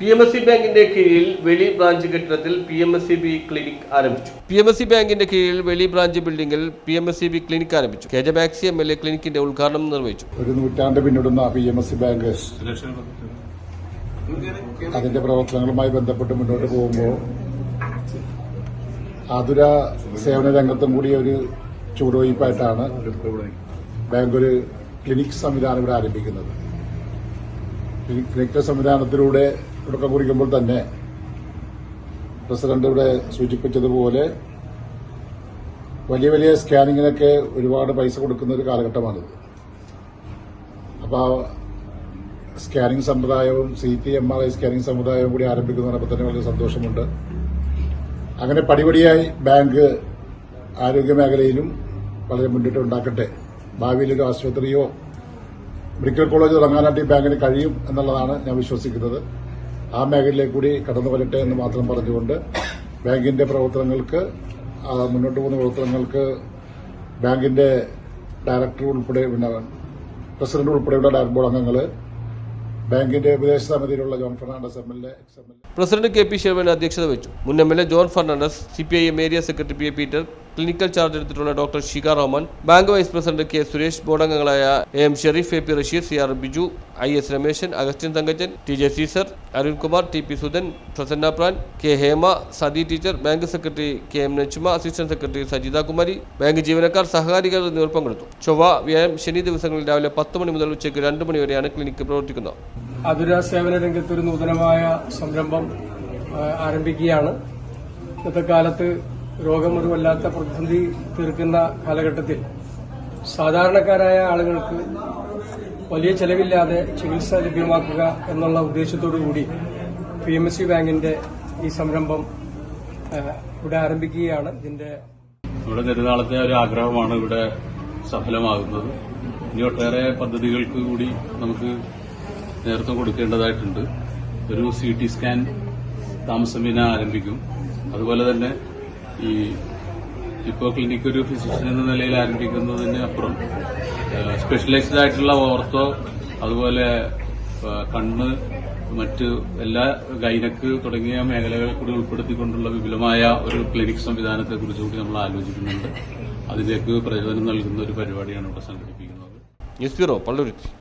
P M S C ബാങ്കിന്റെ കീഴിൽ Veli branch കെട്ടിടത്തിൽ P M S C B clinic ആരംഭിച്ചു. പി എം എസ് സി ബാങ്കിന്റെ കീഴിൽ Veli branch ബിൽഡിംഗിൽ P M S C B clinic ആരംഭിച്ചു. K J Maxi M L A ക്ലിനിക്കിന്റെ ഉദ്ഘാടനം നിർവഹിച്ചു. ഒരു നൂറ്റാണ്ട് പിന്നിടുന്ന P M S C bank അതിന്റെ പ്രവർത്തനങ്ങളുമായി ബന്ധപ്പെട്ട് മുന്നോട്ട് പോകുമ്പോൾ ആതുര സേവന രംഗത്തും കൂടി ഒരു ചുവടുവയ്പായിട്ടാണ് ബാങ്ക് ഒരു ക്ലിനിക് സംവിധാനം ഇവിടെ ആരംഭിക്കുന്നത്. ക്ലിനിക് സംവിധാനത്തിലൂടെ തുടക്കം കുറിക്കുമ്പോൾ തന്നെ പ്രസിഡന്റ് ഇവിടെ സൂചിപ്പിച്ചതുപോലെ വലിയ വലിയ സ്കാനിങ്ങിനൊക്കെ ഒരുപാട് പൈസ കൊടുക്കുന്ന ഒരു കാലഘട്ടമാണിത്. അപ്പോൾ scanning സമ്പ്രദായവും C T M R I scanning സമ്പ്രദായവും കൂടി ആരംഭിക്കുന്നതിനപ്പോൾ തന്നെ വളരെ സന്തോഷമുണ്ട്. അങ്ങനെ പടിപടിയായി ബാങ്ക് ആരോഗ്യ മേഖലയിലും വളരെ മുന്നിട്ട് ഉണ്ടാക്കട്ടെ. ഭാവിയിലൊരു ആശുപത്രിയോ മെഡിക്കൽ കോളേജ് തുടങ്ങാനായിട്ട് ഈ ബാങ്കിന് കഴിയും എന്നുള്ളതാണ് ഞാൻ വിശ്വസിക്കുന്നത്. ആ മേഖലയിലേക്ക് കൂടി കടന്നു വരട്ടെ എന്ന് മാത്രം പറഞ്ഞുകൊണ്ട് ബാങ്കിന്റെ പ്രവർത്തനങ്ങൾക്ക് മുന്നോട്ട് പോകുന്ന പ്രവർത്തനങ്ങൾക്ക് ബാങ്കിന്റെ ഡയറക്ടർ ഉൾപ്പെടെ പ്രസിഡന്റ് ഉൾപ്പെടെയുള്ള ഡയറക്ടർ ബോർഡ് അംഗങ്ങൾ ബാങ്കിന്റെ ഉപദേശ സമിതിയിലുള്ള John Fernandez M L A president K P Sivan അധ്യക്ഷത വെച്ചു മുൻ M L A John Fernandez C P I M area secretary P A Peter clinical charge എടുത്തിട്ടുള്ള doctor Shika Rahman bank vice president K Suresh board അംഗങ്ങളായ A Sharif A P Rasheed C R Biju I S Rameshan Augustine Thankachan T J Caesar Arunkumar T P Sudhan Prasanna Pran K Hema Sathi teacher bank secretary K M Najma assistant secretary Sajitha Kumari bank ജീവനക്കാർ സഹകാരികൾ എന്നിവർ പങ്കെടുത്തു. ചൊവ്വ വ്യാഴം ശനി ദിവസങ്ങളിൽ രാവിലെ പത്ത് മണി മുതൽ ഉച്ചയ്ക്ക് രണ്ട് മണി വരെയാണ് ക്ലിനിക്ക് പ്രവർത്തിക്കുന്നത്. അതുര സേവന രംഗത്ത് ഒരു നൂതനമായ സംരംഭം ആരംഭിക്കുകയാണ്. ഇന്നത്തെ കാലത്ത് രോഗം ഒരു വല്ലാത്ത പ്രതിസന്ധി തീർക്കുന്ന കാലഘട്ടത്തിൽ സാധാരണക്കാരായ ആളുകൾക്ക് വലിയ ചെലവില്ലാതെ ചികിത്സ ലഭ്യമാക്കുക എന്നുള്ള ഉദ്ദേശത്തോടു കൂടി പി എം എസ് സി ബാങ്കിന്റെ ഈ സംരംഭം ഇവിടെ ആരംഭിക്കുകയാണ്. ഇതിന്റെ ഇവിടെ നെടുനാളത്തെ ഒരു ആഗ്രഹമാണ് ഇവിടെ സഫലമാകുന്നത്. ഇനി ഒട്ടേറെ പദ്ധതികൾക്ക് കൂടി നമുക്ക് നേതൃത്വം കൊടുക്കേണ്ടതായിട്ടുണ്ട്. ഒരു സി ടി സ്കാൻ താമസമിന ആരംഭിക്കും. അതുപോലെ തന്നെ ഈ ഇപ്പോൾ ക്ലിനിക് ഒരു ഫിസിഷ്യൻ എന്ന നിലയിൽ ആരംഭിക്കുന്നതിന് അപ്പുറം സ്പെഷ്യലൈസ്ഡ് ആയിട്ടുള്ള ഓർത്തോ അതുപോലെ കണ്ണ് മറ്റ് എല്ലാ ഗൈനക്ക് തുടങ്ങിയ മേഖലകളെ കൂടി ഉൾപ്പെടുത്തിക്കൊണ്ടുള്ള വിപുലമായ ഒരു ക്ലിനിക് സംവിധാനത്തെ കുറിച്ച് കൂടി നമ്മൾ ആലോചിക്കുന്നുണ്ട്. അതിലേക്ക് പ്രചോദനം നൽകുന്ന ഒരു പരിപാടിയാണ് ഇവിടെ സംഘടിപ്പിക്കുന്നത്. News bureau Palluruthy.